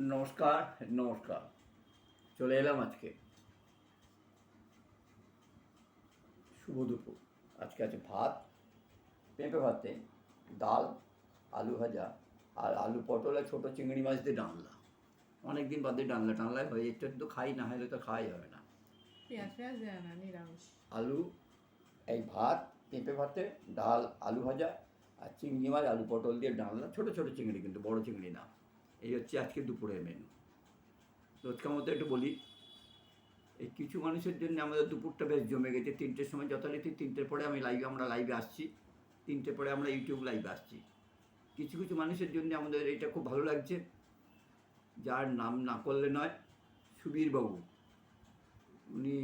নমস্কার নমস্কার। চলে এলাম আজকে। শুভ দুপুর। আজকে আছে ভাত পেঁপে ভাতে ডাল আলু ভাজা আর আলু পটল পটলে ছোটো চিংড়ি মাছ দিয়ে ডালনা। অনেক দিন বাদে ডালনা। টানলায় হয়ে একটু তো খাই না হলে তো খাওয়াই হবে না। আলু এই ভাত পেঁপে ভাতে ডাল আলু ভাজা আর চিংড়ি মাছ আলু পটল দিয়ে ডালনা। ছোটো ছোটো চিংড়ি কিন্তু বড় চিংড়ি না। এই হচ্ছে আজকে দুপুরের মেনু রোজকার মতো একটু বলি এই কিছু মানুষের জন্য আমাদের দুপুরটা বেশ জমে গেছে। তিনটের সময় যথারীতি তিনটের পরে আমি লাইভে আমরা লাইভে আসছি। তিনটের পরে আমরা ইউটিউব লাইভে আসছি। কিছু কিছু মানুষের জন্য আমাদের এটা খুব ভালো লাগছে। যার নাম না করলে নয় সুবীরবাবু উনি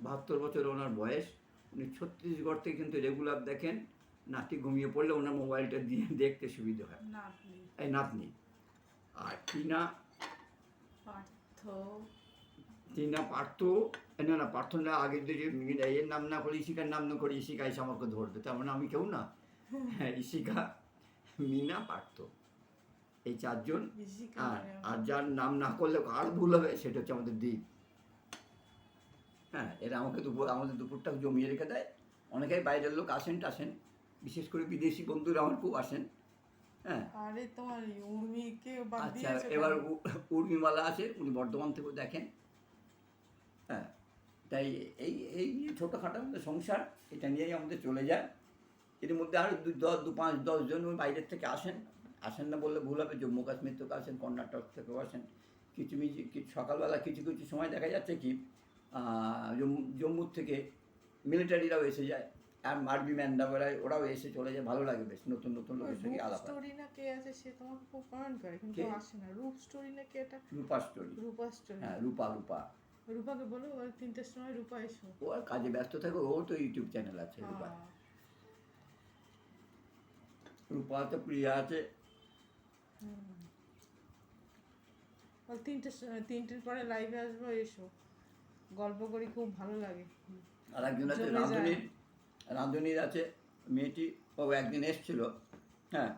বাহাত্তর বছর ওনার বয়স। উনি ছত্তিশগড় থেকে কিন্তু রেগুলার দেখেন। নাতি ঘুমিয়ে পড়লে ওনার মোবাইলটা দিয়ে দেখতে সুবিধে হয়। না এই নাতনি। আর টিনা? পার্থ। টিনা পার্থ? না না পার্থ না আগে যে এর নাম না করে ইশিকার নাম না করে ইশিকা এসে আমাকে ধরবে তার মানে আমি কেউ না। হ্যাঁ ইশিকা মিনা পার্থ। এই চারজন। আর মানে আর যার নাম না করলে আর ভুল হবে সেটা হচ্ছে আমাদের দ্বীপ হ্যাঁ এরা আমাকে দুপুর আমাদের দুপুরটা জমিয়ে রেখে দেয়। অনেকেই বাইরের লোক আসেন টাসেন বিশেষ করে বিদেশি বন্ধুরা আমার খুব আসেন। হ্যাঁ। আরে তোমার উর্মিকে আচ্ছা এবার উর্মিমালা আছে উনি বর্ধমান থেকেও দেখেন। হ্যাঁ তাই এই এই ছোটোখাটো আমাদের সংসার এটা নিয়েই আমাদের চলে যায় এর মধ্যে আরও দু দশ দু পাঁচ দশজন বাইরের থেকে আসেন। আসেন না বললে ভুল হবে জম্মু কাশ্মীর থেকে আসেন কর্ণাটক থেকেও আসেন। কিছু কিছু সকালবেলা কিছু কিছু সময় দেখা যাচ্ছে কি জম্মু- জম্মুর থেকে মিলিটারিরাও এসে যায়। আর মার্বি ম্যান্ডাবেরায় ওরাও এসে চলে যায় ভালো লাগে বেশ নতুন নতুন লোকের সঙ্গে আলাপ স্টোরি না কে আছে সে তোমাকে খুব করে কিন্তু আসে না। রূপ স্টোরি না কে এটা? রূপা স্টোরি রূপা স্টোরি হ্যাঁ রূপা রূপা। রূপাকে বলো তিনটের সময় রূপা এসো। ও আর কাজে ব্যস্ত থাকে ও তো ইউটিউব চ্যানেল আছে রূপা। হ্যাঁ। রূপা আছে প্রিয়া আছে। বল তিনটের পরে লাইভে আসব এসো। গল্প করি খুব ভালো লাগে। আর একজন আছে রাঁধুনির রাঁধুনির আছে, মেয়েটি ও একদিন এসছিল হ্যাঁ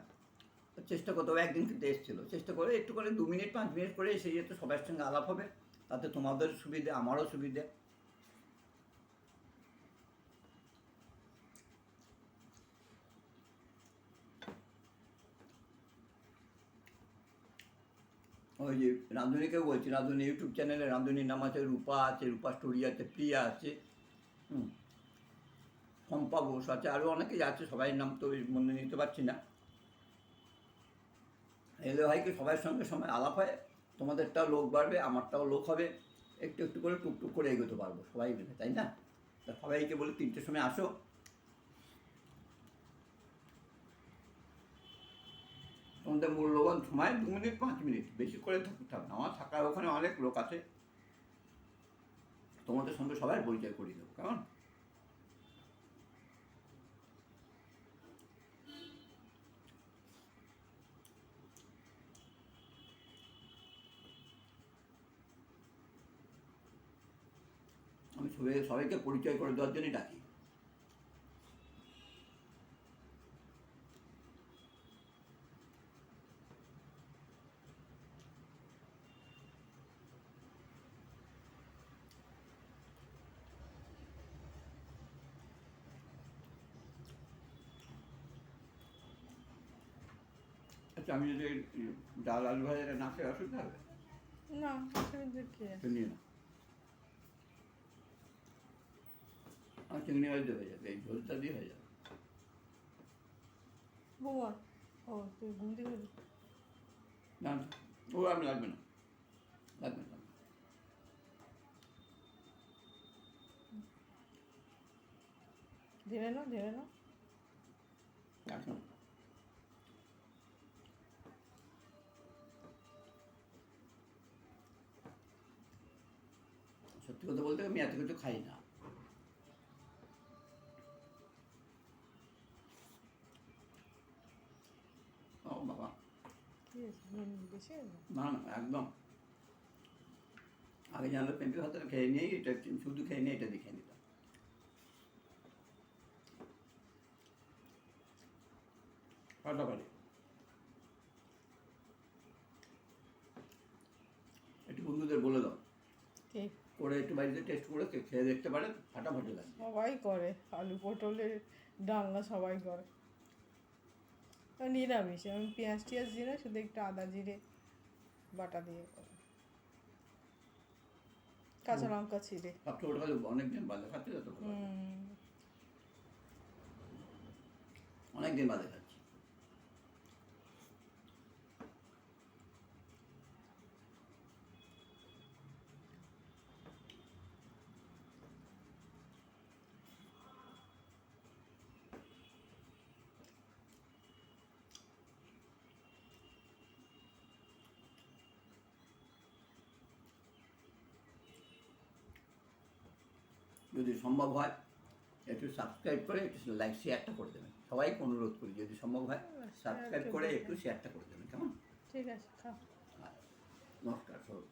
চেষ্টা করতে একদিন কিন্তু এসছিল। চেষ্টা করে একটু করে দু মিনিট, পাঁচ মিনিট করে এসে যেহেতু সবার সঙ্গে আলাপ হবে, তাতে তোমাদের সুবিধে, আমারও সুবিধে। ওই যে রাঁধুনিকেও বলছি, রাঁধুনি ইউটিউব চ্যানেলে, রাঁধুনির নাম আছে রূপা আছে, রূপা স্টোরি আছে, প্রিয়া আছে, হুম। শম্পা ঘোষ আছে আরও অনেকেই আছে সবাই নাম তো মনে নিতে পারছি না। এলে হয় কি সঙ্গে সময় আলাপ হয়, তোমাদেরটাও লোক বাড়বে, আমারটাও লোক হবে, একটু একটু করে টুকটুক করে এগোতে পারব, সবাই মিলে, তাই না? তা সবাইকে বলে, তিনটের সময় আসো। তোমাদের মূল্যবান সময় দু মিনিট, পাঁচ মিনিট, বেশি করে থাকতে হবে আমার থাকার ওখানে অনেক লোক আছে। তোমাদের সঙ্গে সবাই পরিচয় করিয়ে দেবো, কেমন? সবাইকে পরিচয় করে দেওয়ার জন্যই ডাকি। আচ্ছা আমি যদি ডাল আলু ভাজাটা না খেয়ে অসুবিধা হবে না অসুবিধা কি নিয়ে না আর চিংড়ি মাছ দিয়ে হয়ে যাবে এই ঝোলটা দিয়ে হয়ে যাবে ভুবন ও তুই ঘুম থেকে না ও আমি লাগবে না লাগবে না লাগবে না। রাখো না। সত্যি কথা বলতে আমি এত কিছু খাই না না? না একদম। আগে জানলে পেঁপে ভাতটা খেয়ে নিয়ে এটা শুধু খেয়ে নিয়ে এটা দেখে নিতাম। পাঠাপাড়ি একটু বন্ধুদের বলে দাও। করে একটু বাড়িতে টেস্ট করে খেয়ে দেখতে পারেন ফাটাফাটি লাগে সবাই করে আলু পটলের ডালনা সবাই করে। তো নিরামিষ এবং পেঁয়াজ টিয়াজ দিয়ে না শুধু একটু আদা জিরে বাটা দিয়ে করে কাঁচা লঙ্কা ছিঁড়ে। অনেকদিন বাদে খাচ্ছে অনেকদিন বাদে খাচ্ছি যদি সম্ভব হয় একটু সাবস্ক্রাইব করে একটু লাইক শেয়ারটা করে দেবেন। সবাইকে অনুরোধ করি যদি সম্ভব হয় সাবস্ক্রাইব করে একটু শেয়ারটা করে দেবেন কেমন? ঠিক আছে নমস্কার সব